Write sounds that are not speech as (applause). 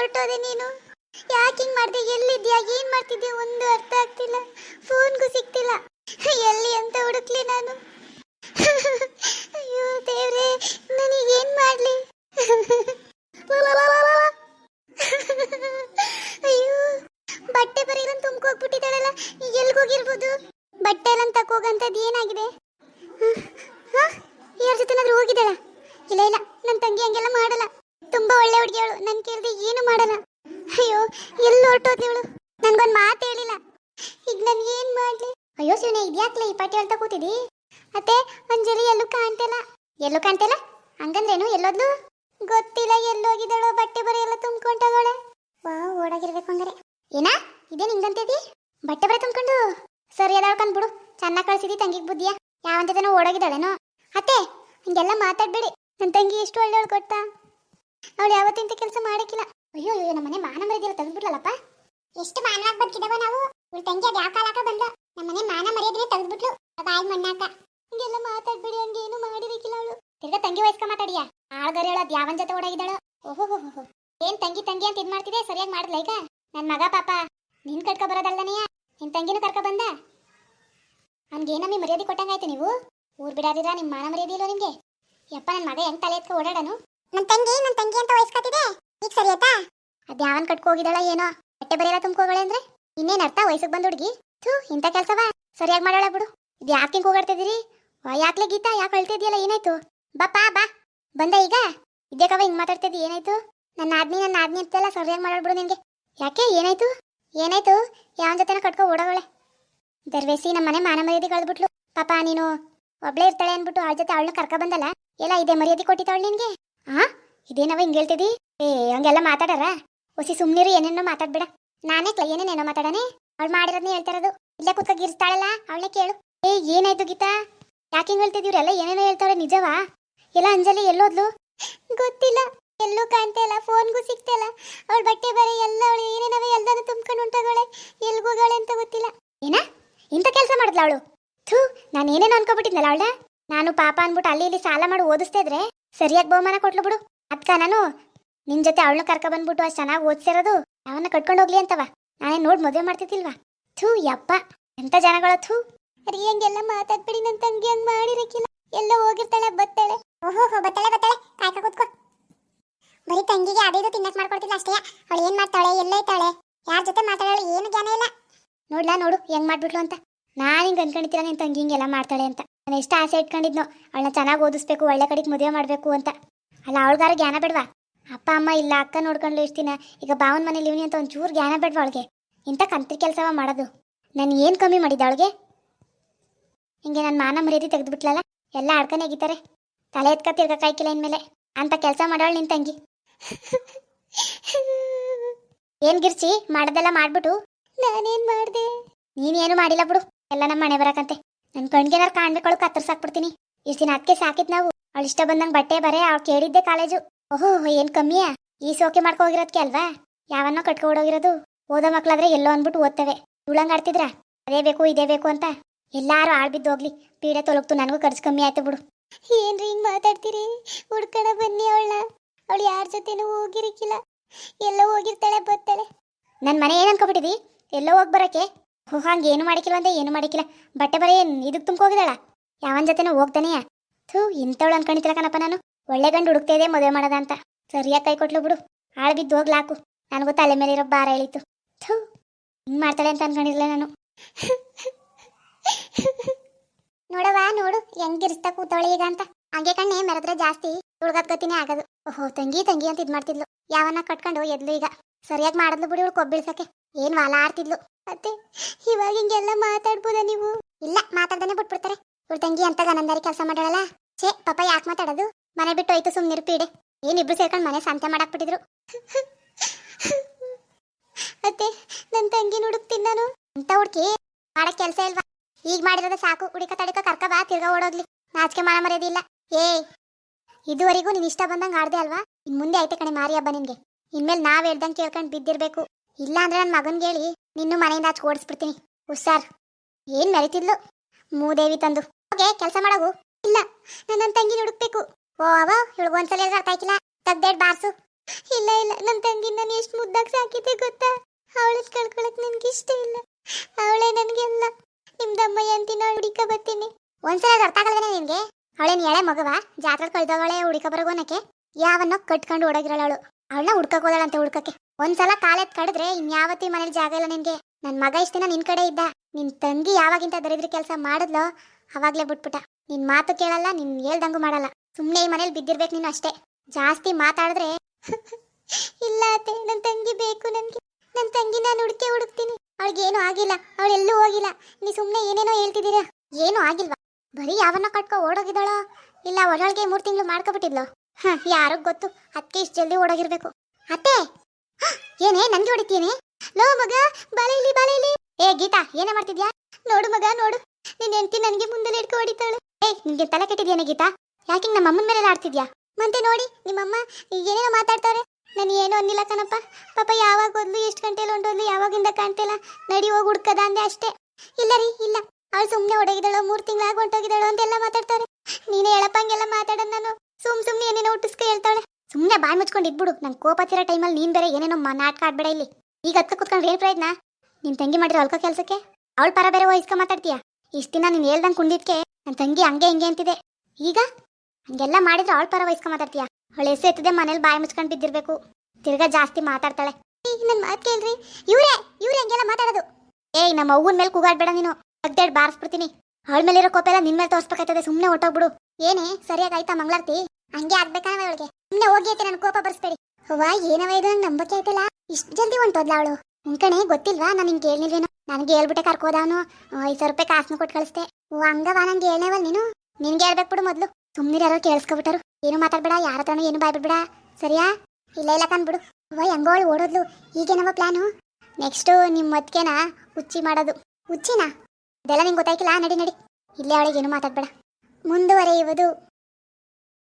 ಹೊರಟೋದೆ ನೀನು? ಯಾಕೆ ಹಿಂಗ್ ಮಾಡ್ದೆ? ಎಲ್ಲಿದ್ಯಾ? ಏನ್ ಮಾಡ್ತಿದ್ಯಾ ಒಂದು ಅರ್ಥ ಆಗ್ತಿಲ್ಲ. ಫೋನ್ಗೂ ಸಿಗ್ತಿಲ್ಲ. ಎಲ್ಲಿ ಅಂತ ಹುಡುಕ್ಲಿ ನಾನು. ಅಯ್ಯೋ ದೇವ್ರೆ ನನಗೇನ್ ಮಾಡ್ಲಿ? ಅಯ್ಯೋ, ಬಟ್ಟೆ ಬರೀಲ್ಲ ತುಂಬ್ಕೋಗ್ಬಿಟ್ಟಿದ್ದಾಳಲ್ಲ ಎಲ್ಗೋಗಿರ್ಬೋದು? ಬಟ್ಟೆ ಎಲ್ಲ ತಕ್ಕೋಗಂತದ್ ಏನಾಗಿದೆ? ಯಾರ ಜೊತೆ ಹೋಗಿದ್ದಾಳ? ಇಲ್ಲ ಇಲ್ಲ ನನ್ನ ತಂಗಿ ಹಂಗೆಲ್ಲ ಮಾಡಲ್ಲ. ತುಂಬಾ ಒಳ್ಳೆ ಹುಡುಗಿಯವಳು. ನನ್ ಕೇಳಿದ್ರೆ ಏನು ಮಾಡಲ್ಲ. ಅಯ್ಯೋ, ಎಲ್ಲಿ ಹೊರಟೋದ್ಯವಳು ನನ್ಗೊಂದ್ ಮಾತು ಹೇಳಿಲ್ಲ. ಈಗ ನನ್ ಏನ್ ಮಾಡ್ಲಿ? ಅಯ್ಯೋ, ಶಿವನೇ, ಇದ್ಯಾಕ್ಲೆ ಈ ಪಾಟಿ ಹೇಳ್ತಾ ಕೂತಿದಿ? ಅತ್ತೆ, ಅಂಜಲಿ ಎಲ್ಲೂ ಕಾಣ್ತಿಲ್ಲ. ಎಲ್ಲೂ ಕಾಣ್ತಿಲ್ಲ? ಹಂಗಂದ್ರೇನು, ಎಲ್ಲೋದ್ಲು? ಗೊತ್ತಿಲ್ಲ, ಎಲ್ಲೋಗಿದ್ದಾಳೋ, ಬಟ್ಟೆ ಬರೆ ಎಲ್ಲ ತುಂಬ್ಕೊಂಡವಳೆ ವಾ ಓಡಾಗಿರ್ಬೇಕು ಹಂಗಾರೆ. ಏನಾ? ಇದೇ ನಿಂಗಂತಿದಿ ಬಟ್ಟೆ ಬರೆ ತುಂಬ್ಕೊಂಡು? ಸರಿ ಎಲ್ಲ ಬಿಡು. ಚೆನ್ನಾಗಿ ಕಳ್ಸಿದಿ, ತಂಗಿಗೆ ಬುದ್ಧಿಯ. ಯಾವಂತದನೋ ಓಡೋಗಿದ್ದಾಳೇನೋ. ಅತ್ತೆ, ಹಿಂಗೆಲ್ಲ ಮಾತಾಡ್ಬೇಡಿ. ನನ್ನ ತಂಗಿ ಎಷ್ಟು ಒಳ್ಳೆಯವಳು ಗೊತ್ತಾ? ಅವಳು ಯಾವತ್ತಿಂತ ಕೆಲಸ ಮಾಡಕ್ಕಿಲ್ಲ. ಅಯ್ಯೋ ಅಯ್ಯೋ, ನಮ್ಮನೆ ಮಾನ ಮರ್ಯಾದೆ ತೆಗೆದ್ಬಿಟ್ಲಲ್ಲಪ್ಪ? ಎಷ್ಟು ಮಾನವಾಗಿ ಬದುಕಿದವ ನಾವು? ಇವಳು ತಂಗಿ ಅದು ಯಾವ ಕಾಲಕ ಬಂದ ನಮ್ಮನೆ ಮಾನ ಮರ್ಯಾದೆನೇ ತೆಗೆದ್ಬಿಟ್ಲು. ಬಾಯಿ ಮಣ್ಣಾಕ ಹಿಂಗೆಲ್ಲ ಮಾತಾಡ್ಬೇಡಿ, ಹಂಗೇನು ಮಾಡಿರಕ್ಕಿಲ್ಲ ಅವಳು. ತಿರ್ಗಾ ತಂಗಿ ವಯಸ್ಕ ಮಾತಾಡಿಯಾ? ಆಳ್ಗರಿ ಹೇಳೋದು ಯಾವನ್ ಜೊತೆ ಓಡಾಗಿದ್ದಾಳು ಓಹೋ ಹೋ ಹೋ ಏನ್ ತಂಗಿ ತಂಗಿ ಅಂತ ಇದ್ ಮಾಡ್ತಿದೆ ಸರಿಯಾಗಿ ಮಾಡಿದ್ಲ ಈಗ? ನನ್ ಮಗ ಪಾಪ, ನಿನ್ ಕಟ್ಕ ಬರೋದಲ್ದನೆಯ? ನಿನ್ ತಂಗಿನೂ ಕರ್ಕ ಬಂದ? ಅವ್ನಿಗೇನಮ್ಮಿ ಮರ್ಯಾದೆ ಕೊಟ್ಟಂಗಾಯ್ತು ನೀವು? ಊರ್ ಬಿಡಾದಿರ ನಿಮ್ಮ ಮಾನ ಮರ್ಯಾದೆ ಇಲ್ವ ನಿಮ್ಗೆ? ಯಪ್ಪ ನನ್ನ ಮಗ ಹೆಂಗ್ ತಲೆ ಎತ್ಕ ಓಡಾಡನು? ನನ್ ತಂಗಿ ನನ್ ತಂಗಿ ಅಂತ ವಯಸ್ಕೊತಿದೆ ಈಗ ಸರಿ ಆಯ್ತಾ? ಅದ್ ಯಾವನ್ ಕಟ್ಕೊ ಹೋಗಿದಾಳ ಏನೋ? ಬಟ್ಟೆ ಬರೆಯಲ್ಲ ತುಂಬ್ಕೋಗಳೆ ಅಂದ್ರೆ? ಇನ್ನೇನ್ ಅರ್ಥ ವಯಸ್ಸಿಗೆ ಬಂದ್ ಹುಡುಗಿ? ಥೂ, ಇಂಥ ಕೆಲ್ಸವ? ಸರಿಯಾಗಿ ಮಾಡೋಳ ಬಿಡು. ಇದು ಯಾಕೆ ಹಿಂಗ್ ಯಾಕ್ಲೆ ಗೀತಾ? ಯಾಕೆ ಅಳ್ತಿದ್ಯಲ್ಲ ಏನಾಯ್ತು? ಬಪ್ಪಾ ಬಾ. ಬಂದ ಈಗ? ಇದೇಕವ ಹಿಂಗ್ ಮಾತಾಡ್ತಿದ್ದಿ, ಏನಾಯ್ತು? ನನ್ನ ಆದ್ನಿ ನನ್ನ ಆದ್ನಿ ಅಂತೆಲ್ಲ ಸರಿಯಾಗಿ ಮಾಡಾಡ್ಬಿಡು ನಿನ್ಗೆ. ಯಾಕೆ, ಏನಾಯ್ತು? ಏನಾಯ್ತು? ಯಾವ ಜೊತೆನ ಕಟ್ಕೊ ಓಡೋಗಳೆ ದರ್ವೇಸಿ ನಮ್ಮ ಮನೆ ಮಾನ ಮರ್ಯಾದೆ ಕಳೆದ್ಬಿಟ್ಲು. ಪಾಪ ನೀನು ಒಬ್ಳೇ ಇರ್ತಾಳೆ ಅಂದ್ಬಿಟ್ಟು ಅವಳ ಜೊತೆ ಅವಳನ್ನ ಕರ್ಕ ಬಂದಲ್ಲ? ಎಲ್ಲ ಇದೇ ಮರ್ಯಾದೆ ಕೊಟ್ಟಿದ್ದಾವಳು ನಿನ್ಗೆ? ಆ? ಇದೇನವ ಹಿಂಗೆ ಹೇಳ್ತಿದಿ? ಏ, ಹಂಗೆಲ್ಲ ಮಾತಾಡಾರ? ಒಸಿ ಸುಮ್ಮನಿರು ಏನೇನೋ ಮಾತಾಡ್ಬೇಡ. ನಾನೇ ಕ್ಲ ಏನೇನೇನೋ ಮಾತಾಡನೆ? ಅವ್ಳು ಮಾಡಿರೋದ್ನೇ ಹೇಳ್ತಾರದು ಇಲ್ಲೇ ಕೂತ್ಕ, ಗಿರ್ಸ್ತಾಳಲ್ಲ ಅವಳೇ ಕೇಳು. ಏ, ಏನಾಯ್ತು ಗೀತಾ? ಯಾಕೆ ಹಿಂಗ್ ಹೇಳ್ತಿದ್ದೀವ್ರೆಲ್ಲ? ಏನೇನೋ ಹೇಳ್ತಾವ್ರೆ, ನಿಜವಾ? ಎಲ್ಲ ಅಂಜಲಿ ಎಲ್ಲೋದ್ಲು? ಗೊತ್ತಿಲ್ಲ. ಎಲ್ಲೂ ಕಾಣ್ತಾ ಇಲ್ಲ. ಫೋನ್ಗೂ ಸಿಗ್ತಾ ಇಲ್ಲ. ಅವಳ ಬಟ್ಟೆ ಬರೆ, ಎಲ್ಲ ಅವಳು ಏನೇನವ ಎಲ್ಲಾನು ತುಂಬ್ಕೊಂಡು ಉಂಟಾಗಳೆ ಎಲ್ಗೋಗಳೆ ಅಂತ ಗೊತ್ತಿಲ್ಲ. ಏನ? ಇಂಥ ಕೆಲಸ ಮಾಡಿದ್ಲ ಅವಳು? ಥೂ, ನಾನು ಏನೇನೋ ಅನ್ಕೊಬಿಟ್ಟಿದ್ನಲ್ಲ ಅವಳ ನಾನು ಪಾಪ ಅನ್ಬಿಟ್ಟು ಅಲ್ಲಿ ಇಲ್ಲಿ ಸಾಲ ಮಾಡಿ ಓದಿಸ್ತಾ ಇದ್ರೆ ಸರಿಯಾಗಿ ಬಹುಮಾನ ಕೊಟ್ಲು ಬಿಡು. ಅದ್ಕ ನಾನು ನಿನ್ ಜೊತೆ ಅವಳನ್ನ ಕರ್ಕ ಬಂದ್ಬಿಟ್ಟು ಅಷ್ಟು ಚೆನ್ನಾಗಿ ಓದಿಸಿರೋದು ಅವನ್ನ ಕಟ್ಕೊಂಡು ಹೋಗ್ಲಿ ಅಂತವ. ನಾನೇ ನೋಡ್ ಮದುವೆ ಮಾಡ್ತಿದ್ದಿಲ್ವಾ ಥೂ, ಯಪ್ಪ. ಎಂತ ಜನಗಳ, ಥೂ. ರೀ ಹಂಗೆಲ್ಲ ಮಾತಾಡ್ಬಿಡಿ ನನ್ನ ತಂಗಿ, ಹಂಗ್ ಮಾಡಿರಕ್ಕಿಲ್ಲ. ಎಲ್ಲ ಹೋಗಿರ್ತಾಳೆ ಬತ್ತಾಳೆ ಓಹೋ ಬತ್ತಾಳೆ ಬತ್ತಾಳೆ ಕಾಯ್ಕ ಕೂತ್ಕೋ. ಬರೀ ತಂಗಿಗೆ ಅದೇ ಇದು ತಿನ್ನಕ್ ಮಾಡ್ಕೊಡ್ತಿಲ್ಲ ಅಷ್ಟೇ. ಅವಳು ಏನ್ ಮಾಡ್ತಾಳೆ ಎಲ್ಲ ಇತ್ತಾಳೆ ಯಾರ ಜೊತೆ ಮಾತಾಡೋಳು ಏನು ಜ್ಞಾನ ಇಲ್ಲ. ನೋಡ್ಲಾ, ನೋಡು, ಹೆಂಗ್ ಮಾಡ್ಬಿಟ್ಲು ಅಂತ. ನಾನು ಹಿಂಗೆ ಅನ್ಕೊಂಡಿದ್ದೀರ ನಿನ್ನ ತಂಗಿ ಹಿಂಗೆಲ್ಲ ಮಾಡ್ತಾಳೆ ಅಂತ. ನಾನು ಎಷ್ಟು ಆಸೆ ಇಟ್ಕೊಂಡಿದ್ನೋ, ಅವಳನ್ನ ಚೆನ್ನಾಗಿ ಓದಿಸ್ಬೇಕು, ಒಳ್ಳೆ ಕಡೆಗೆ ಮದುವೆ ಮಾಡಬೇಕು ಅಂತ. ಅಲ್ಲ, ಅವಳಿಗಾರ ಜ್ಞಾನ ಬೇಡವಾ? ಅಪ್ಪ, ಅಮ್ಮ ಇಲ್ಲ, ಅಕ್ಕ ನೋಡ್ಕೊಂಡು ಎಷ್ಟು ಈಗ ಬಾವನ ಮನೇಲಿ ಇವನಿ ಅಂತ ಒಂಚೂರು ಜ್ಞಾನ ಬೇಡವಾ ಅವಳಿಗೆ? ಇಂಥ ಕಂತ್ರಿ ಕೆಲಸವ ಮಾಡೋದು. ನಾನು ಏನು ಕಮ್ಮಿ ಮಾಡಿದ್ದೆ ಅವಳಿಗೆ? ಹಿಂಗೆ ನನ್ನ ಮಾನ ಮರ್ಯಾದೆ ತೆಗೆದುಬಿಟ್ಲಲ್ಲ, ಎಲ್ಲ ಆಡ್ಕನೆ ಆಗಿತ್ತಾರೆ ತಲೆ ಎತ್ಕ ತಿರ್ಗ ಕಾಯ್ಕಿಲ್ಲ ಇನ್ಮೇಲೆ. ಅಂತ ಕೆಲಸ ಮಾಡೋಳು ನಿನ್ ತಂಗಿ. ಏನು ಗಿರ್ಚಿ, ಮಾಡ್ದೆಲ್ಲ ಮಾಡ್ಬಿಟ್ಟು ನಾನೇನ್ ಮಾಡ್ದೆ? ನೀನೇನು ಮಾಡಿಲ್ಲ ಬಿಡು. ಎಲ್ಲ ನಮ್ಮ ಮನೆ ಬರಕಂತೆ. ನನ್ ಕಣ್ಗೆನಾರು ಕಾಣ್ಬೇಕು ಕತ್ತರ್ಸಾಕ್ಬಿಡ್ತೀನಿ. ಇಷ್ಟು ದಿನ ಅದಕ್ಕೆ ಸಾಕಿತ್ ನಾವು. ಅವಳು ಇಷ್ಟ ಬಂದಂಗ್ ಬಟ್ಟೆ ಬರೇ, ಅವ್ಳು ಕೇಳಿದ್ದೆ ಕಾಲೇಜು. ಓಹೋ, ಏನ್ ಕಮ್ಮಿಯಾ? ಈ ಸೋಕೆ ಮಾಡ್ಕೊ ಹೋಗಿರೋದ್ಕೆ ಅಲ್ವಾ? ಯಾವನ್ನೋ ಕಟ್ಕೊ ಓಡೋಗಿರೋದು ಓದೋ ಮಕ್ಳಾದ್ರೆ ಎಲ್ಲೋ ಅಂದ್ಬಿಟ್ಟು ಓದ್ತವೆ. ಇವಳಂಗೆ ಆಡ್ತಿದ್ರ? ಅದೇ ಬೇಕು, ಇದೇ ಬೇಕು ಅಂತ. ಎಲ್ಲಾರು ಆಳ್ಬಿದ್ದು ಹೋಗ್ಲಿ. ಪೀಡೆ ತೊಲಗ್ತು, ನನಗೂ ಖರ್ಚು ಕಮ್ಮಿ ಆಯ್ತು ಬಿಡು. ಏನ್ರಿ ಹಿಂಗ್ ಮಾತಾಡ್ತೀರಿ? ಹುಡ್ಕಣ ಬನ್ನಿ ಅವಳ ಅವಳು ಯಾರ ಜೊತೆನೂ ಹೋಗಿರಕ್ಕಿಲ್ಲ ಎಲ್ಲೋ ಹೋಗಿರ್ತಾಳೆ, ಬರ್ತಾಳೆ. ನನ್ನ ಮನೆ ಏನ್ ಅನ್ಕೊಬಿಟ್ಟಿದಿ? ಎಲ್ಲೋ ಹೋಗಿ ಬರಕ್ಕೆ? ಹಂಗೆ ಏನು ಮಾಡಿಕಿಲ್ಲ ಅಂತ ಏನು ಮಾಡಿಕಿಲ್ಲ. ಬಟ್ಟೆ ಬರೀ ಇದಕ್ಕೆ ತುಂಬ್ಕೋಗಿದಾಳ ಯಾವನ್ ಜೊತೆನೂ ಹೋಗ್ತಾನೆಯ ಥೂ, ಇಂಥವಳು ಅನ್ಕೊಂಡಿತ್ತಿಲ್ಲ ಕಣಪ್ಪ ನಾನು. ಒಳ್ಳೆ ಗಂಡು ಹುಡುಕ್ತಾ ಇದೆ, ಮದುವೆ ಮಾಡೋದ ಅಂತ. ಸರಿಯಾಗಿ ಕೈ ಕೊಟ್ಲು ಬಿಡು. ಆಳ್ ಬಿದ್ದು ಹೋಗ್ಲಾಕು ನನಗೂ ತಲೆ ಮೇಲೆ ಇರೋ ಭಾರ ಇಳಿತು. ಥೂ, ಹಿಂಗ್ ಮಾಡ್ತಾಳೆ ಅಂತ ಅನ್ಕೊಂಡಿರ್ಲಿಲ್ಲ ನಾನು. ನೋಡವ ನೋಡು, ಹೆಂಗಿರಿಸ್ತಾ ಕೂತವಳೆ ಈಗ ಅಂತ. ಹಂಗೆ ಕಣ್ಣೆ, ಮೆರೆದ್ರೆ ಜಾಸ್ತಿ ಉಳ್ಗತ್ಕತಿನೇ ಆಗೋದು. ಓಹೋ, ತಂಗಿ ತಂಗಿ ಅಂತ ಇದ್ ಮಾಡ್ತಿದ್ಲು ಯಾವನ್ನ ಕಟ್ಕೊಂಡು ಎದ್ಲು ಈಗ. ಸರಿಯಾಗಿ ಮಾಡಿದ್ಲು ಬಿಡಿ ಇವಳು ಕೊಬ್ಬಿಳ್ಸಕ್ಕೆ. ಏನ್ ವಾಲ ಆಡ್ತಿದ್ಲು ಮತ್ತೆ ಇವಾಗ ಹಿಂಗೆಲ್ಲ ಮಾತಾಡ್ಬೋದ ನೀವು? ಇಲ್ಲ ಮಾತಾಡ್ದಾನೆ ಬಿಟ್ಬಿಡ್ತಾರೆ. ಇವ್ರ ತಂಗಿ ಅಂತ ಗನಂದಾರಿ ಕೆಲಸ ಮಾಡೋಳಲ್ಲ ಛೇ, ಪಾಪ ಯಾಕೆ ಮಾತಾಡೋದು? ಮನೆ ಬಿಟ್ಟು ಹೋಯ್ತು ಸುಮ್ಮನೆ ಪೀಡೆ ಏನಿಬ್ರು ಸೇರ್ಕೊಂಡು ಮನೆ ಸಂತೆ ಮಾಡಾಕ್ಬಿಟ್ಟಿದ್ರು? ಅತ್ತೆ ನನ್ನ ತಂಗಿ ಹುಡುಕ್ ನಾನು ಅಂತ ಹುಡುಕಿ ಮಾಡಕ್ ಕೆಲಸ ಇಲ್ವಾ? ಈಗ ಮಾಡಿರೋದ ಸಾಕು. ಹುಡುಕ ತಡಿಕ ಕರ್ಕ ಬಾ, ತಿರ್ಗಾ ಓಡೋಗ್ಲಿ. ನಾಚಿಕೆ ಮಾಡ ಮರ್ಯಾದಿಲ್ಲ ಏ ಇದುವರೆಗೂ ನೀನ್ ಇಷ್ಟ ಬಂದಂಗೆ ಆಡ್ದೆ ಅಲ್ವಾ? ಇನ್ ಮುಂದೆ ಐತೆ ಕಣೆ ಮಾರಿ ಹಬ್ಬ ನಿನ್ಗೆ. ಇನ್ಮೇಲೆ ನಾವ್ ಹೇಳ್ದಂಗ್ ಕೇಳ್ಕೊಂಡ್ ಬಿದ್ದಿರ್ಬೇಕು. ಇಲ್ಲ ಅಂದ್ರೆ ನನ್ನ ಮಗನ್ಗೆ ಹೇಳಿ ನಿನ್ನೂ ಮನೆಯಿಂದ ಆಚೆ ಓಡಿಸ್ಬಿಡ್ತೀನಿ. ಹುಷಾರ್. ಏನ್ ಮೂ ಮೂದೇವಿ ತಂದು. ಹೋಗೆ, ಕೆಲಸ ಮಾಡೋವು ಇಲ್ಲ ನನ್ನ ತಂಗಿ ಹುಡುಕ್ಬೇಕು. ಓ, ಅವ ಹೇಳಿದ್ರೆ ಅರ್ಥ ಆಯ್ಕಿಲ್ಲ? ತೆಗ್ದೇಡ್ ಬಾರ್ಸು. ಇಲ್ಲ ಇಲ್ಲ ನನ್ನ ತಂಗಿ ನಾನು ಎಷ್ಟು ಮುದ್ದಾಗಿ ಸಾಕಿದ್ದೆ ಗೊತ್ತಾ? ಅವಳನ್ನ ಕಳ್ಕೊಳಕ್ ನನ್ಗೆ ಇಷ್ಟ ಇಲ್ಲ. ಅವಳೇ ನನ್ಗೆಲ್ಲ. ನಿಮ್ದಮ್ಮಯ್ಯ ಅಂತಿನ ಹುಡುಕ ಬರ್ತೀನಿ. ಒಂದ್ಸಲ ಅರ್ಥ ಆಗಲ್ವೇನೆ ನಿನ್ಗೆ? ಅವಳೇನು ಎಳೆ ಮಗುವ? ಜಾತ್ರೆ ಕಳ್ದವಳೆ ಹುಡುಕ ಬರಗೋನಕ್ಕೆ ಯಾವನ್ನೋ ಕಟ್ಕೊಂಡು ಓಡೋಗಿರಳ ಅವಳು. ಅವಳನ್ನ ಹುಡ್ಕಕ್ ಹೋದಳಂತೆ ಹುಡ್ಕಕ್ಕೆ. ಒಂದ್ಸಲ ಕಾಲೆತ್ ಕಡಿದ್ರೆ ಇನ್ಯಾವತ್ತಿ ಮನೇಲಿ ಜಾಗ ಇಲ್ಲ ನಿನ್ಗೆ. ನನ್ ಮಗ ಇಷ್ಟ ದಿನ ನಿನ್ ಕಡೆ ಇದ್ದ. ನಿನ್ ತಂಗಿ ಯಾವಾಗಿಂತ ದರಿದ್ರ ಕೆಲಸ ಮಾಡಿದ್ಲೋ ಅವಾಗ್ಲೇ ಬಿಟ್ಬಿಟ್ಟ. ನಿನ್ ಮಾತು ಕೇಳಲ್ಲ, ನಿನ್ ಹೇಳ್ದಂಗು ಮಾಡಲ್ಲ. ಸುಮ್ನೆ ಈ ಮನೇಲಿ ಬಿದ್ದಿರ್ಬೇಕು ನೀನು ಅಷ್ಟೇ. ಜಾಸ್ತಿ ಮಾತಾಡಿದ್ರೆ (laughs) ಇಲ್ಲ ಅತ್ತೆ, ನನ್ ತಂಗಿ ಬೇಕು ನನ್ಗೆ. ನನ್ ತಂಗಿ ನಾನು ಹುಡುಕೆ ಹುಡುಕ್ತೀನಿ. ಅವಳಿಗೇನು ಆಗಿಲ್ಲ ಅವಳೆಲ್ಲೂ ಹೋಗಿಲ್ಲ. ನೀ ಸುಮ್ನೆ ಏನೇನೋ ಹೇಳ್ತಿದ್ದೀರ? ಏನು ಆಗಿಲ್ವಾ? ಬರೀ ಯಾವನ್ನ ಕಟ್ಕೊ ಓಡೋಗಿದ್ದಾಳೋ? ಇಲ್ಲ ಒಳಗೆ ಮೂರು ತಿಂಗಳು ಮಾಡ್ಕೊಬಿಟ್ಟಿದ್ಲು? ಹ, ಯಾರಿಗೂ ಗೊತ್ತು? ಅದಕ್ಕೆ ಇಷ್ಟು ಜಲ್ದಿ ಓಡೋಗಿರ್ಬೇಕು. ಅತ್ತೆ! ಏನೇ, ನನ್ಗೆ ಹೊಡಿತೀನಿ ಲೋ ಮಗ, ಬಲೈಲಿ ಬಲೈಲಿ. ಏ, ಗೀತಾ, ಏನೇ ಮಾಡ್ತಿದ್ಯಾ? ನೋಡು ಮಗ, ನೋಡು. ನಿನ್ ಹೆಂಡತಿ ನನ್ಗೆ ಮುಂದೆ ಇಟ್ಕೊ ಹೊಡಿತಾಳೆ. ಏ, ನಿಂಗೆ ತಲೆ ಕೆಟ್ಟಿದ್ಯಾನೆ ಗೀತಾ? ಯಾಕೆ ನಮ್ಮ ಅಮ್ಮನ ಮೇಲೆ ಆಡ್ತಿದ್ಯಾ? ಮತ್ತೆ ನೋಡಿ, ನಿಮ್ಮಮ್ಮ ಏನೇನೋ ಮಾತಾಡ್ತಾರೆ. ನಾನು ಏನು ಅನ್ನಿಲ್ಲ ಕಣಪ್ಪ. ಪಾಪ ಯಾವಾಗ ಹೋದ್ಲು, ಎಷ್ಟು ಗಂಟೆಲಿ ಹೊಂಟೋದ್ಲು, ಯಾವಾಗಿಂದ ಕಾಣ್ತಿಲ್ಲ. ನಡಿ ಹೋಗಿ ಹುಡ್ಕದ ಅಂದೆ ಅಷ್ಟೇ. ಇಲ್ಲ ರೀ, ಇಲ್ಲ. ಅವಳು ಸುಮ್ಮನೆ ಹೊಡಗಿದಾಳೋ ಮೂರು ತಿಂಗಳಾಗ ಅಂತ ಅಂತೆಲ್ಲ ಮಾತಾಡ್ತಾರೆ. ನೀನೇ ಹೇಳಪ್ಪಂಗೆಲ್ಲ ಮಾತಾಡೋದು ನಾನು. ಸುಮ್ ಸುಮ್ಮನೆ ಏನೇನೋ ಹುಟ್ಟಿಸ್ಕೊ ಹೇಳ್ತಾಳೆ. ಸುಮ್ಮನೆ ಬಾಯಿ ಮುಚ್ಕೊಂಡು ಇದ್ಬಿಡು ನಂಗೆ ಕೋಪ ತಿರೋ ಟೈಮಲ್ಲಿ ನೀನು ಬೇರೆ ಏನೇನೋ ನಾಟಕ ಆಡ್ಬೇಡ ಇಲ್ಲಿ. ಈಗ ಹತ್ಕ ಕುತ್ಕೊಂಡ್ರೆ ಏನು ಪ್ರಯತ್ನ ನಿನ್ ತಂಗಿ ಮಾಡಿರೋ ಅಲ್ಕ ಕೆಲಸಕ್ಕೆ? ಅವಳು ಪರ ಬೇರೆ ವಹಿಸ್ಕೊ ಮಾತಾಡ್ತೀಯ? ಇಷ್ಟ ದಿನ ನೀನು ಹೇಳ್ದಂಗೆ ಕುಂದಿದ್ಕೆ ನನ್ನ ತಂಗಿ ಹಂಗೆ ಹಿಂಗೆ ಅಂತಿದೆ. ಈಗ? ಹಂಗೆಲ್ಲ ಮಾಡಿದ್ರೆ ಅವಳು ಪರ ವಹಿಸ್ಕೊ ಮಾತಾಡ್ತೀಯ? ಅವಳ ಹೆಸರು ಎತ್ತದೆ ಮನೇಲಿ ಬಾಯಿ ಮುಚ್ಕೊಂಡು ಬಿದ್ದಿರ್ಬೇಕು. ತಿರ್ಗಾ ಜಾಸ್ತಿ ಮಾತಾಡ್ತಾಳೆ. ನನ್ ಮಾತ್ ಕೇಳ್ರಿ. ಇವ್ರೆ ಇವ್ರೆ ಹಂಗೆಲ್ಲ ಮಾತಾಡೋದು. ಏಯ್, ನಮ್ಮ ಅವ್ವನ ಮೇಲೆ ಕೂಗಾಡ್ಬೇಡ ನೀನು. ಅಗ್ದೇಡ್ ಬಾರಿಸ್ಬಿಡ್ತೀನಿ. ಅವಳ ಮೇಲೆ ಇರೋ ಕೋಪ ಎಲ್ಲ ನಿನ್ ಮೇಲೆ ತೋರ್ಸ್ಬೇಕಾಯ್ತದೆ. ಸುಮ್ನೆ ಹೊಟ್ಟೋಗ್ಬಿಡು ಏನೇ, ಸರಿಯಾಗಿ ಆಯ್ತಾ ಮಂಗಳಾರ್ತಿ? ಹಂಗೆ ಆಗ್ಬೇಕಾ ಅವಳಿಗೆ? ಹೋಗಿ ಐತೆ, ನನ್ ಕೋಪ ಬರ್ಸ್ಬೇಡಿ. ಅವ್ವ, ಏನವ ಇದು? ನಂಗೆ ನಂಬಕ್ಕೆ ಆಯ್ತಲ್ಲ. ಇಷ್ಟು ಜಲ್ದಿ ಹೊಂಟೋದ್ಲ ಅವಳು. ಕಣೆ, ಗೊತ್ತಿಲ್ವಾ? ನಾನು ಹಿಂಗೆ ಕೇಳಿಲ್ವೇನು ನನಗೆ ಹೇಳ್ಬಿಟ್ಟೆ ಕರ್ಕೋದವನು ಐದು ರೂಪಾಯಿ ಕಾಸನ್ನ ಕೊಟ್ಟು ಕಳಿಸ್ದೆ. ಓ ಹಂಗವ ನಂಗೆ ಹೇಳ್ನೇವಲ್ ನೀನು? ನಿನ್ಗೆ ಹೇಳ್ಬೇಕು ಬಿಡು ಮೊದ್ಲು. ಸುಮ್ಮನೆ ಯಾರೋ ಕೇಳಿಸ್ಕೊಬಿಟ್ಟರು. ಏನು ಮಾತಾಡ್ಬೇಡ, ಯಾರ ಹತ್ರನೂ ಏನು ಬಾಯ್ಬಿಡ್ಬೇಡ. ಸರಿಯಾ? ಇಲ್ಲ ಇಲ್ಲ ಕಂದ್ಬಿಡು ಅವ್ವ, ಹೆಂಗೋಳು ಓಡೋದ್ಲು. ಈಗೇನವ ಪ್ಲಾನು? ನೆಕ್ಸ್ಟು ನಿಮ್ಮ ಮತ್ಕೆನ ಹುಚ್ಚಿ ಮಾಡೋದು. ಹುಚ್ಚಿನ ಅದೆಲ್ಲ ನಿಂಗೆ ಗೊತ್ತಾಯ್ಕಿಲ್ಲ? ನಡಿ ನಡಿ. ಇಲ್ಲೇ ಅವಳಿಗೆ ಏನು ಮಾತಾಡ್ಬೇಡ. ಮುಂದುವರೆಯುವುದು